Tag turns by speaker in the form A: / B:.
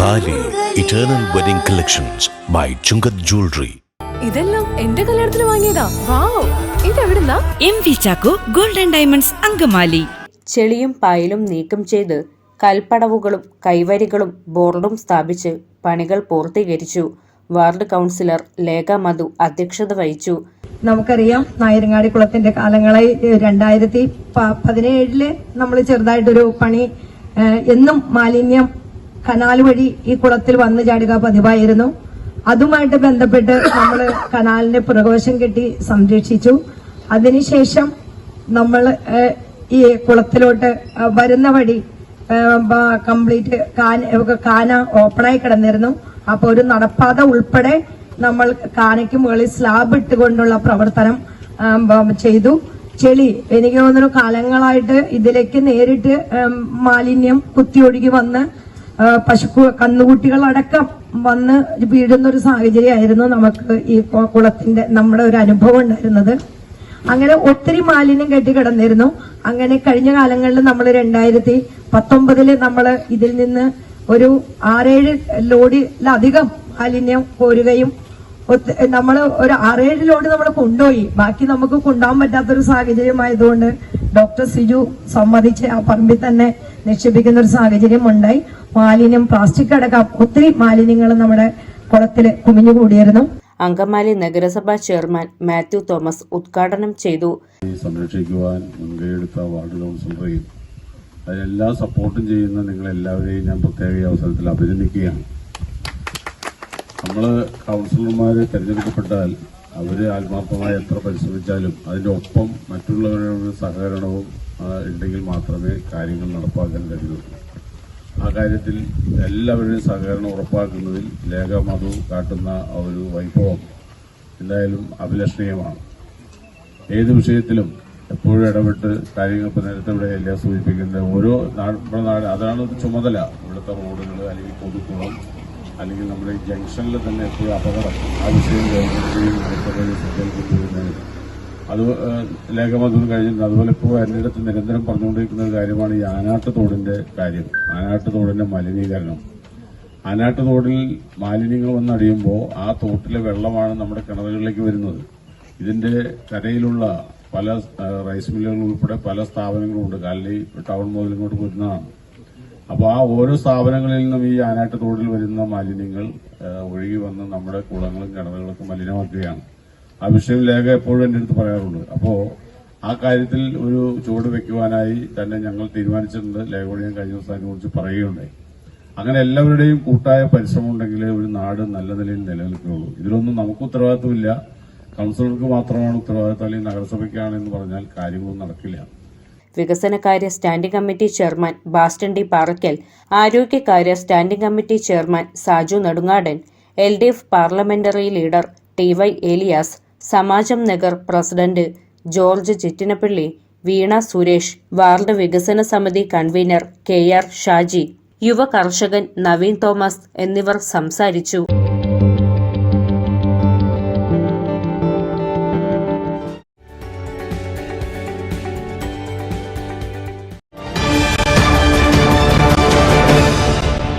A: താലി eternal wedding collections by Chungath jewellery
B: ഇതെല്ലാം എന്റെ കല്യാണത്തിന് വാങ്ങിയതാ. Wow. ഇതെവിടുന്നാ?
C: M V Chacko golden diamonds Angamaly.
D: ചെളിയും പായലും നീക്കം ചെയ്ത് കൽപ്പടവുകളും കൈവരികളും ബോർഡും സ്ഥാപിച്ച് പണികൾ പൂർത്തീകരിച്ചു. വാർഡ് കൗൺസിലർ ലേഖ മധു അധ്യക്ഷത വഹിച്ചു.
E: നമുക്കറിയാം നായരങ്ങാടി കുളത്തിന്റെ കാലങ്ങളായി ഏഹ്, രണ്ടായിരത്തി പതിനേഴിൽ നമ്മൾ ചെറുതായിട്ടൊരു പണി എന്നും മാലിന്യം കനാൽ വഴി ഈ കുളത്തിൽ വന്നു ചാടുക പതിവായിരുന്നു. അതുമായിട്ട് ബന്ധപ്പെട്ട് നമ്മൾ കനാലിന്റെ പുറകോശം കെട്ടി സംരക്ഷിച്ചു. അതിനുശേഷം നമ്മൾ ഈ കുളത്തിലോട്ട് വരുന്ന വഴി കംപ്ലീറ്റ് കാന ഓപ്പണായി കിടന്നിരുന്നു. അപ്പോൾ ഒരു നടപ്പാത ഉൾപ്പെടെ നമ്മൾ കാനയ്ക്ക് മുകളിൽ സ്ലാബ് ഇട്ടുകൊണ്ടുള്ള പ്രവർത്തനം ചെയ്തു. ചെളി എനിക്ക് തോന്നുന്നു കാലങ്ങളായിട്ട് ഇതിലേക്ക് നേരിട്ട് മാലിന്യം കുത്തിയൊഴുകി വന്ന് പശു കന്നുകുട്ടികളടക്കം വന്ന് വീഴുന്ന ഒരു സാഹചര്യമായിരുന്നു നമുക്ക് ഈ കുളത്തിന്റെ നമ്മുടെ ഒരു അനുഭവം ഉണ്ടായിരുന്നത്. അങ്ങനെ ഒത്തിരി മാലിന്യം കെട്ടി കിടന്നിരുന്നു. അങ്ങനെ കഴിഞ്ഞ കാലങ്ങളിൽ നമ്മൾ രണ്ടായിരത്തി പത്തൊമ്പതിൽ നമ്മൾ ഇതിൽ നിന്ന് ഒരു ആറേഴ് ലോഡിലധികം മാലിന്യം കോരുകയും നമ്മൾ ഒരു ആറേഴ് ലോഡ് നമ്മൾ കൊണ്ടുപോയി. ബാക്കി നമുക്ക് കൊണ്ടുപോകാൻ പറ്റാത്തൊരു സാഹചര്യമായതുകൊണ്ട് ഡോക്ടർ സിജു സമ്മതിച്ച് ആ പറമ്പിൽ തന്നെ നിക്ഷേപിക്കുന്ന ഒരു സാഹചര്യം ഉണ്ടായി മാലിന്യം പ്ലാസ്റ്റിക് അടക്കം ഒത്തിരി മാലിന്യങ്ങൾ നമ്മുടെ കുളത്തിൽ കുമിഞ്ഞുകൂടിയിരുന്നു.
D: അങ്കമാലി നഗരസഭാ ചെയർമാൻ മാത്യു തോമസ് ഉദ്ഘാടനം ചെയ്തു.
F: സംരക്ഷിക്കുവാൻ മുൻകൈയെടുത്ത വാർഡ് കൗൺസിലറെയും അതിനെല്ലാം സപ്പോർട്ടും ചെയ്യുന്ന നിങ്ങളെല്ലാവരെയും ഞാൻ പ്രത്യേക ഈ അവസരത്തിൽ അഭിനന്ദിക്കുകയാണ്. നമ്മൾ കൗൺസിലർമാർ തിരഞ്ഞെടുക്കപ്പെട്ടാൽ അവർ ആത്മാർത്ഥമായി എത്ര പരിശ്രമിച്ചാലും അതിന്റെ ഒപ്പം മറ്റുള്ളവരുടെ സഹകരണവും ഉണ്ടെങ്കിൽ മാത്രമേ കാര്യങ്ങൾ നടപ്പാക്കാൻ കഴിയുള്ളൂ. ആ കാര്യത്തിൽ എല്ലാവരുടെയും സഹകരണം ഉറപ്പാക്കുന്നതിൽ ലേഖ മധു കാട്ടുന്ന ഒരു വൈഭവം എന്തായാലും അഭിലഷണീയമാണ്. ഏത് വിഷയത്തിലും എപ്പോഴും ഇടപെട്ട് കാര്യങ്ങൾ ഇപ്പോൾ നേരത്തെ ഇവിടെ എല്ലാം സൂചിപ്പിക്കുന്നത് ഓരോ നമ്മുടെ നാട് അതാണ് ചുമതല. ഇവിടുത്തെ റോഡുകൾ അല്ലെങ്കിൽ പൊതുക്കുളം അല്ലെങ്കിൽ നമ്മുടെ ജംഗ്ഷനിൽ തന്നെ എപ്പോഴും അപകടം ആ വിഷയം ഗവൺമെന്റിന്റെയും ശ്രദ്ധയിൽ ശ്രദ്ധയിൽക്കൊണ്ടുവരുന്നത് അത് ഏഹ്, ലേഖമതൊന്നും കഴിഞ്ഞിട്ടുണ്ട് അതുപോലെ ഇപ്പോൾ എന്റെ അടുത്ത് നിരന്തരം പറഞ്ഞുകൊണ്ടിരിക്കുന്ന ഒരു കാര്യമാണ് ഈ ആനാട്ട് തോടിന്റെ കാര്യം. ആനാട്ട് തോടിന്റെ മലിനീകരണം. ആനാട്ട് തോടിൽ മാലിന്യങ്ങൾ വന്നടിയുമ്പോൾ ആ തോട്ടിലെ വെള്ളമാണ് നമ്മുടെ കിണറുകളിലേക്ക് വരുന്നത്. ഇതിന്റെ കരയിലുള്ള പല റൈസ് മില്ലുകൾ ഉൾപ്പെടെ പല സ്ഥാപനങ്ങളുണ്ട്. കാലി ടൗൺ മുതൽ ഇങ്ങോട്ട് വരുന്നതാണ് അപ്പോൾ ആ ഓരോ സ്ഥാപനങ്ങളിൽ നിന്നും ഈ ആനാട്ട് തോടിൽ വരുന്ന മാലിന്യങ്ങൾ ഒഴുകി വന്ന് നമ്മുടെ കുളങ്ങളും കിണറുകളൊക്കെ മലിനമാക്കുകയാണ്. ആ വിഷയം ലേഖ എപ്പോഴും എന്റെ അടുത്ത് പറയാറുണ്ട്. അപ്പോൾ ആ കാര്യത്തിൽ ഒരു ചുവട് വെക്കുവാനായി തന്നെ ഞങ്ങൾ തീരുമാനിച്ചിട്ടുണ്ട്. ലേഖയോട് ഞാൻ കഴിഞ്ഞ ദിവസം അതിനെക്കുറിച്ച് പറയുകയുണ്ടായി. അങ്ങനെ എല്ലാവരുടെയും കൂട്ടായ പരിശ്രമം ഉണ്ടെങ്കിൽ ഒരു നാട് നല്ല നിലയിൽ നിലനിൽക്കുകയുള്ളൂ ഇതിലൊന്നും നമുക്ക് ഉത്തരവാദിത്വമില്ല. കൗൺസിലർക്ക് മാത്രമാണ് ഉത്തരവാദിത്വം അല്ലെങ്കിൽ നഗരസഭയ്ക്കാണെന്ന് പറഞ്ഞാൽ കാര്യങ്ങളൊന്നും നടക്കില്ല.
D: വികസനകാര്യ standing committee chairman Bastin D Parakkal ആരോഗ്യകാര്യ standing committee chairman Saju Nedungadan L D F parliamentary leader T Y Elias Samajam Nagar president George Chittinappilly Veena Suresh ward വികസന സമിതി കൺവീനർ കെ ആർ ഷാജി യുവ കർഷകൻ നവീൻ തോമസ് എന്നിവർ സംസാരിച്ചു.